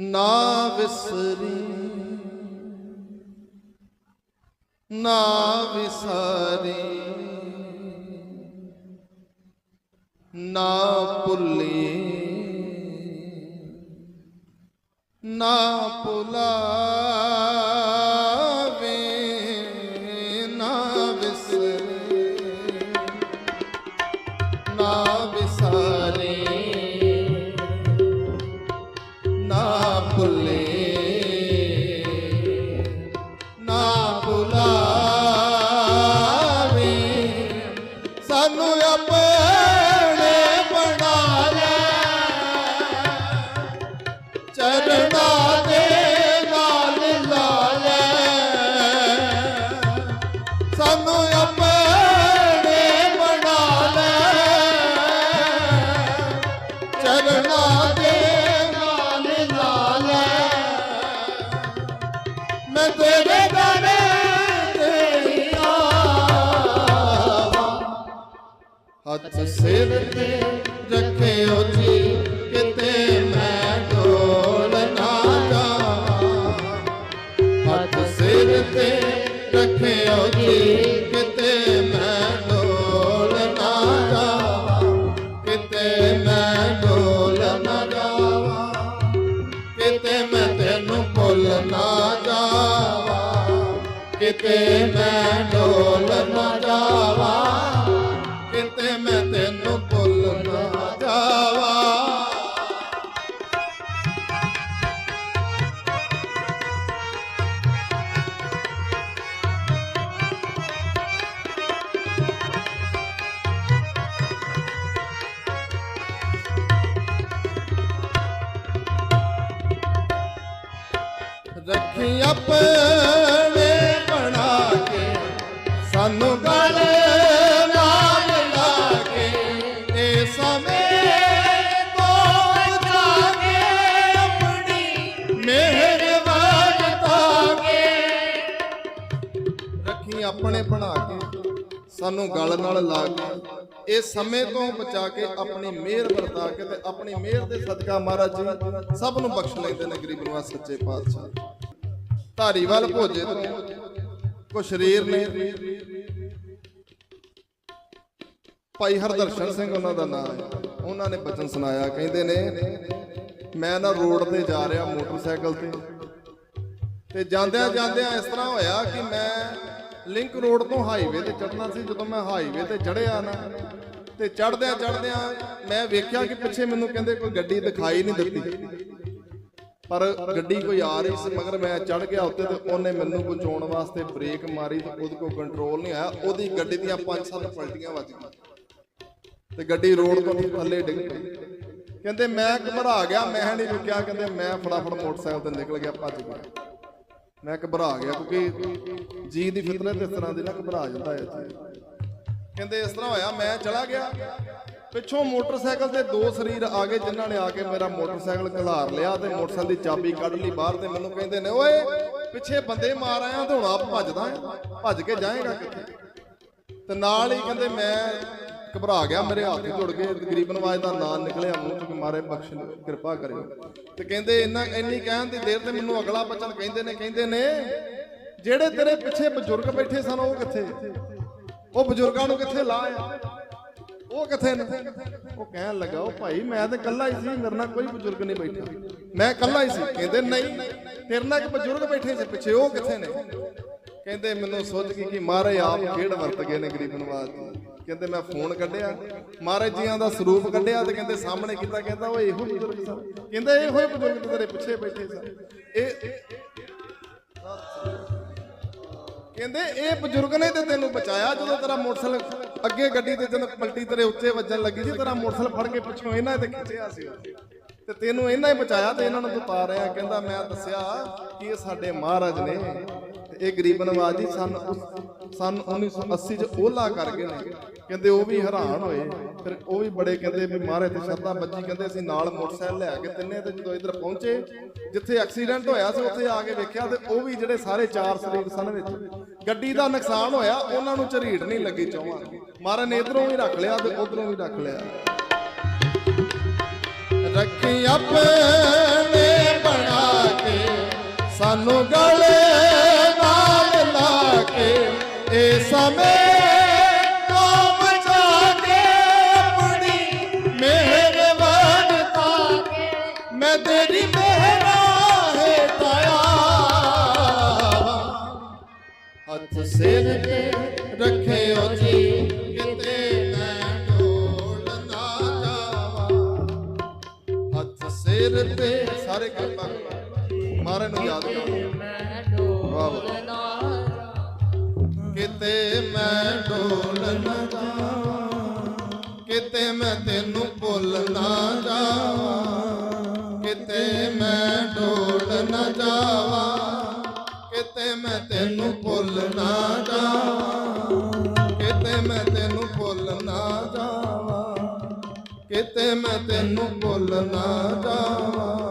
ਨਾ ਵਿਸਰੀ ਨਾ ਵਿਸਾਰੀ ਨਾ ਭੁੱਲੀ ਨਾ ਭੁਲਾਵੇ ਹੱਥ ਸਿਰ ਤੇ ਰੱਖਿਓ ਜੀ ਕਿਤੇ ਸਿਰ ਤੇ ਰੱਖਿਓ ਜੀ, ਕਿਤੇ ਮੈਂ ਡੋਲ ਨਾ ਜਾਵਾਂ। ਕਿਤੇ ਮੈਂ ਡੋਲ ਨਾ ਜਾਵਾਂ। ਕਿਤੇ ਮੈਂ ਤੈਨੂੰ ਭੁੱਲ ਨਾ ਜਾਵਾਂ। ਕਿਤੇ ਮੈਂ ਡੋਲ ਨਾ ਜਾਵਾਂ। ਆਪਣੇ ਬਣਾ ਕੇ, ਸਾਨੂੰ ਗਲ ਨਾਲ ਲਾ ਕੇ ਇਹ ਸਮੇਂ ਤੋਂ ਬਚਾ ਕੇ ਆਪਣੀ ਮਿਹਰ ਵਰਤਾ ਕੇ। ਰੱਖੀ ਆਪਣੇ ਬਣਾ ਕੇ, ਸਾਨੂੰ ਗਲ ਨਾਲ ਲਾ ਕੇ, ਇਹ ਸਮੇਂ ਤੋਂ ਬਚਾ ਕੇ ਆਪਣੀ ਮਿਹਰ ਵਰਤਾ ਕੇ ਤੇ ਆਪਣੀ ਮਿਹਰ ਦੇ ਸਦਕਾ ਮਹਾਰਾਜ ਜੀ ਸਭ ਨੂੰ ਬਖਸ਼ ਲੈਂਦੇ ਨੇ ਗਰੀਬ ਨਿਵਾਸ ਸੱਚੇ ਪਾਤਸ਼ਾਹ। ਧਾਰੀਵਾਲ ਭੋਜੇ ਤੋਂ ਕੋ ਸ਼ਰੀਰ ਨੇ ਭਾਈ ਹਰਦਰਸ਼ਨ ਸਿੰਘ ਉਹਨਾਂ ਦਾ ਨਾਮ ਹੈ। ਉਹਨਾਂ ਨੇ ਬਚਨ ਸੁਣਾਇਆ, ਕਹਿੰਦੇ ਨੇ, ਮੈਂ ਨਾ ਰੋਡ ਤੇ ਜਾ ਰਿਹਾ ਮੋਟਰਸਾਈਕਲ ਤੇ। ਤੇ ਜਾਂਦਿਆਂ ਜਾਂਦਿਆਂ ਇਸ ਤਰ੍ਹਾਂ ਹੋਇਆ ਕਿ ਮੈਂ ਲਿੰਕ ਰੋਡ ਤੋਂ ਹਾਈਵੇ ਤੇ ਚੜਨਾ ਸੀ। ਜਦੋਂ ਮੈਂ ਹਾਈਵੇ ਤੇ ਚੜਿਆ ਨਾ, ਤੇ ਚੜਦਿਆਂ ਚੜਦਿਆਂ ਮੈਂ ਵੇਖਿਆ ਕਿ ਪਿੱਛੇ ਮੈਨੂੰ ਕਹਿੰਦੇ ਕੋਈ ਗੱਡੀ ਦਿਖਾਈ ਨਹੀਂ ਦਿੱਤੀ। ਪਰ ਗੱਡੀ ਕੋਈ ਆ ਰਹੀ ਸੀ, ਮਗਰ ਮੈਂ ਚੜ ਗਿਆ ਉੱਤੇ ਤੇ ਉਹਨੇ ਮੈਨੂੰ ਬਚਾਉਣ ਵਾਸਤੇ ਬ੍ਰੇਕ ਮਾਰੀ ਤੇ ਉਹਦੇ ਕੋਲ ਕੰਟਰੋਲ ਨਹੀਂ ਆਇਆ। ਉਹਦੀ ਗੱਡੀ ਦੀਆਂ ਪੰਜ ਸੱਤ ਪਲਟੀਆਂ ਵੱਜ ਗਈਆਂ। ਤੇ ਗੱਡੀ ਰੋਡ ਤੋਂ ਥੱਲੇ ਡਿੱਗ ਪਈ। ਕਹਿੰਦੇ ਮੈਂ ਘਬਰਾ ਗਿਆ, ਮੈਂ ਨਹੀਂ ਰੁਕਿਆ। ਕਹਿੰਦੇ ਮੈਂ ਫਟਾਫਟ ਮੋਟਰਸਾਈਕਲ ਤੇ ਨਿਕਲ ਗਿਆ, ਭੱਜ ਗਿਆ। ਮੈਂ ਘਬਰਾ ਗਿਆ ਕਿਉਂਕਿ ਜੀ ਦੀ ਫਿਤਰਤ ਇਸ ਤਰ੍ਹਾਂ ਦੀ ਨਾ ਘਬਰਾ ਜਾਂਦਾ ਹੈ। ਕਹਿੰਦੇ ਇਸ ਤਰ੍ਹਾਂ ਹੋਇਆ, ਮੈਂ ਚਲਾ ਗਿਆ। ਪਿੱਛੋਂ ਮੋਟਰਸਾਈਕਲ ਤੇ ਦੋ ਸਰੀਰ ਆ ਗਏ ਜਿਨ੍ਹਾਂ ਨੇ ਆ ਕੇ ਮੇਰਾ ਮੋਟਰਸਾਈਕਲ ਖਿਲਾਰ ਲਿਆ ਤੇ ਮੋਟਰਸਾਈਕਲ ਦੀ ਚਾਬੀ ਕੱਢ ਲਈ ਬਾਹਰ ਤੇ ਮੈਨੂੰ ਕਹਿੰਦੇ ਨੇ, ਓਏ, ਪਿੱਛੇ ਬੰਦੇ ਮਾਰ ਆਇਆ ਤੇ ਹੁਣ ਆਪ ਭੱਜਦਾ ਭੱਜ ਕੇ ਜਾਏਗਾ ਕਿੱਥੇ? ਤੇ ਨਾਲ ਹੀ ਕਹਿੰਦੇ, ਮੈਂ ਘਬਰਾ ਗਿਆ, ਮੇਰੇ ਹੱਥ ਜੁੜ ਗਏ, ਤਕਰੀਬਨ ਨਵਾਜ ਦਾ ਨਾਂ ਨਿਕਲਿਆ ਮੂੰਹ ਚੋਂ ਮਾਰੇ ਬਖਸ਼, ਕਿਰਪਾ ਕਰਿਓ। ਤੇ ਕਹਿੰਦੇ, ਇੰਨਾ, ਇੰਨੀ ਕਹਿਣ ਦੀ ਦੇਰ ਤੇ ਮੈਨੂੰ ਅਗਲਾ ਬਚਨ ਕਹਿੰਦੇ ਨੇ ਕਹਿੰਦੇ ਨੇ, ਜਿਹੜੇ ਤੇਰੇ ਪਿੱਛੇ ਬਜ਼ੁਰਗ ਬੈਠੇ ਸਨ, ਉਹ ਕਿੱਥੇ? ਉਹ ਬਜ਼ੁਰਗਾਂ ਨੂੰ ਕਿੱਥੇ ਲਾਇਆ ਉਹ ਕਿੱਥੇ ਨੇ? ਉਹ ਕਹਿਣ ਲੱਗਾ, ਉਹ ਭਾਈ, ਮੈਂ ਤੇ ਇਕੱਲਾ ਹੀ ਸੀ, ਮੇਰੇ ਨਾਲ ਕੋਈ ਬਜ਼ੁਰਗ ਨਹੀਂ ਬੈਠਾ। ਮੈਂ ਇਕੱਲਾ ਹੀ ਸੀ। ਕਹਿੰਦੇ, ਨਹੀਂ, ਤੇਰੇ ਨਾਲ ਇੱਕ ਬਜ਼ੁਰਗ ਬੈਠੇ ਸੀ, ਪਿੱਛੇ ਉਹ ਕਿੱਥੇ ਨੇ? ਕਹਿੰਦੇ, ਮੈਨੂੰ ਸੋਚ ਗਈ ਕਿ ਮਹਾਰਾਜ ਆਪ ਖੇਡ ਵਰਤ ਗਏ ਨੇ ਗਰੀਬ ਨਵਾਜ਼। ਕਹਿੰਦੇ, ਮੈਂ ਫੋਨ ਕੱਢਿਆ ਮਹਾਰਾਜ ਜੀਆਂ ਦਾ ਸਰੂਪ ਕੱਢਿਆ ਤੇ ਕਹਿੰਦੇ, ਸਾਹਮਣੇ ਕੀਤਾ, ਕਹਿੰਦਾ, ਉਹ ਇਹੋ ਬਜ਼ੁਰਗ ਸਨ। ਕਹਿੰਦਾ, ਇਹੋ ਹੀ ਬਜ਼ੁਰਗ ਤੇਰੇ ਪਿੱਛੇ ਬੈਠੇ ਸਨ। ਇਹ ਕਹਿੰਦੇ, ਇਹ ਬਜ਼ੁਰਗ ਨੇ ਤੇ ਤੈਨੂੰ ਬਚਾਇਆ ਜਦੋਂ ਤੇਰਾ ਮੋਟਰਸਾਈਕਲ ਅੱਗੇ ਗੱਡੀ ਤੇ ਜਦੋਂ ਪਲਟੀ ਤੇਰੇ ਉੱਤੇ ਵੱਜਣ ਲੱਗੀ ਸੀ, ਤੇਰਾ ਮੋਟਰਸਾਈਕਲ ਫੜ ਕੇ ਪਿੱਛੋਂ ਇਹਨਾਂ ਤੇ ਖਿੱਚਿਆ ਸੀ। ਤੇ ਤੈਨੂੰ ਇਹਨਾਂ ਹੀ ਬਚਾਇਆ ਤੇ ਇਹਨਾਂ ਨੂੰ ਤੂੰ ਪਾ ਰਿਹਾ। ਕਹਿੰਦਾ, ਮੈਂ ਦੱਸਿਆ ਕਿ ਇਹ ਸਾਡੇ ਮਹਾਰਾਜ ਨੇ, ਤੇ ਇਹ ਗਰੀਬ ਨਵਾਜ ਜੀ, ਸਨ ਸਨ 1980 ਚ ਓਲਾ ਕਰ ਗਏ ਨੇ। ਕਹਿੰਦੇ ਉਹ ਵੀ ਹੈਰਾਨ ਹੋਏ। ਫਿਰ ਉਹ ਵੀ ਬੜੇ ਕਹਿੰਦੇ ਵੀ ਮਹਾਰਾਜ ਤੇ ਸ਼ਰਧਾ ਬੱਜੀ। ਕਹਿੰਦੇ ਅਸੀਂ ਨਾਲ ਮੋਟਰਸਾਈਕਲ ਲੈ ਕੇ ਤਿੰਨੇ ਤੇ ਜਦੋਂ ਇੱਧਰ ਪਹੁੰਚੇ, ਜਿੱਥੇ ਐਕਸੀਡੈਂਟ ਹੋਇਆ ਸੀ, ਉੱਥੇ ਆ ਕੇ ਵੇਖਿਆ ਤੇ ਉਹ ਵੀ ਜਿਹੜੇ ਸਾਰੇ ਚਾਰ ਸਰੀਰ ਸਨ ਵਿੱਚ। ਗੱਡੀ ਦਾ ਨੁਕਸਾਨ ਹੋਇਆ, ਉਹਨਾਂ ਨੂੰ ਝਰੀੜ ਨਹੀਂ ਲੱਗੀ ਚੌਵਾਂ ਮਹਾਰਾਜ ਨੇ ਇਧਰੋਂ ਵੀ ਰੱਖ ਲਿਆ ਤੇ ਉਧਰੋਂ ਵੀ ਰੱਖ ਲਿਆ। ਰੱਖੀ ਆਪਣੇ ਬਣਾ ਮੇਰਾ ਸਿਰ ਤੇ ਰੱਖਿਓ ਜੀ ਕਿਤੇ ਮੈਂ ਢੋਲ ਨਾ ਜਾਵਾਂ ਹੱਥ ਸਿਰ ਤੇ ਸਾਰੇ ਕਿਰਪਾ ਕਰੋ। ਮਾਰੇ ਨੂੰ ਯਾਦ ਕਰੋ। ਵਾਹ ਵਾਹ। ਕਿਤੇ ਮੈਂ ਢੋਲ ਮੈਂ ਤੈਨੂੰ ਭੁੱਲ ਨਾ ਜਾਵਾਂ। ਕਿਤੇ ਮੈਂ ਤੈਨੂੰ ਭੁੱਲ ਨਾ ਜਾਵਾਂ। ਕਿਤੇ ਮੈਂ ਤੈਨੂੰ ਭੁੱਲ ਨਾ ਜਾਵਾਂ।